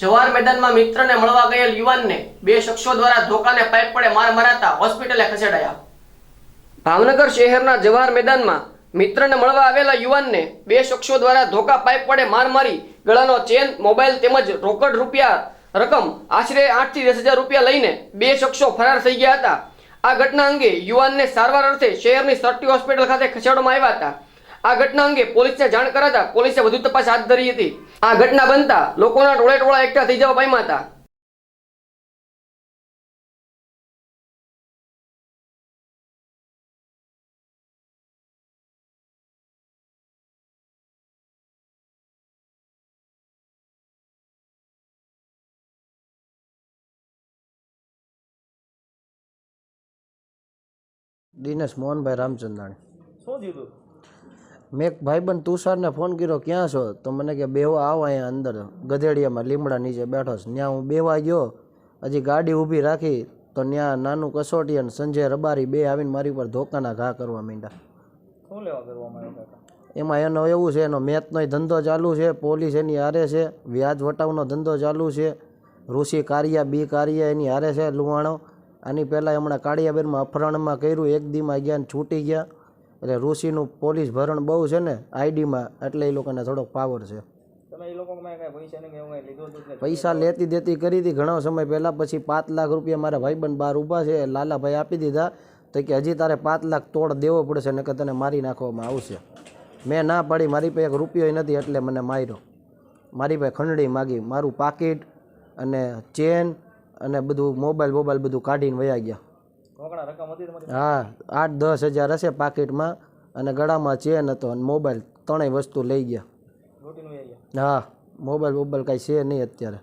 જવાહર મેદાનમાં મિત્રને મળવા ગયેલ યુવાનને બે શખ્સો દ્વારા ધોકાને પાઇપ પડે માર મરાતા હોસ્પિટલે ખસેડાયા. ભાવનગર શહેરના જવાહર મેદાનમાં મિત્રને મળવા આવેલા યુવાનને બે શખ્સો દ્વારા ધોકા પાઇપ પડે માર મારી ગળાનો ચેન, મોબાઈલ તેમજ રોકડ રૂપિયા રકમ આશરે આઠથી દસ હજાર રૂપિયા લઈને બે શખ્સો ફરાર થઈ ગયા હતા. આ ઘટના અંગે યુવાનને સારવાર અર્થે શહેરની સરટી હોસ્પિટલ ખાતે ખસેડવામાં આવ્યા હતા. આ ઘટના અંગે પોલીસને જાણ કરાતા પોલીસે વધુ તપાસ હાથ ધરી હતી આ ઘટના બનતા લોકોના ટોળે ટોળા એકઠા થઈ જવા પામ્યા હતા દિનેશ મોહનભાઈ રામચંદાણી શું થયું તું મેં એક ભાઈબંધ તુષારને ફોન કર્યો ક્યાં છો? તો મને કે બેહવા આવો અહીંયા અંદર ગધેડિયામાં લીમડા નીચે બેઠો છે. ત્યાં હું બેવા ગયો. હજી ગાડી ઊભી રાખી તો ત્યાં નાનું કસોટી અને સંજય રબારી બે આવીને મારી ઉપર ધોકાના ઘા કરવા માંડ્યા. એમાં એનો એવું છે એનો મેથનો ધંધો ચાલુ છે પોલીસ એની હારે છે વ્યાજ વટાવનો ધંધો ચાલુ છે ઋષિ કારિયા બી કારિયા એની હારે છે લુવાણો આની પહેલાં હમણાં કાળિયાબેનમાં અફરાણમાં કર્યું એક દીમાં ગયા ને છૂટી ગયા. એટલે ઋષિનું પોલીસ ભરણ બહુ છે ને આઈડીમાં એટલે એ લોકોને થોડોક પાવર છે. પૈસા લેતી દેતી કરી હતી ઘણો સમય પહેલાં પછી પાંચ લાખ રૂપિયા મારા ભાઈબંધ બહાર ઊભા છે લાલાભાઈ આપી દીધા તો કે હજી તારે પાંચ લાખ તોડ દેવો પડશે નકર તને મારી નાખવામાં આવશે. મેં ના પાડી મારી પાસે એક રૂપિયો નથી એટલે મને માર્યો. મારી પાસે ખંડણી માગી મારું પાકીટ અને ચેન અને બધું મોબાઈલ મોબાઈલ બધું કાઢીને વયા ગયા રોકડા રકમ હતી તમારી હા આઠ દસ હજાર હશે પાકીટમાં અને ગળામાં ચેન હતો અને મોબાઈલ ત્રણેય વસ્તુ લઈ ગયા. હા મોબાઈલ મોબાઈલ કાંઈ છે નહીં અત્યારે.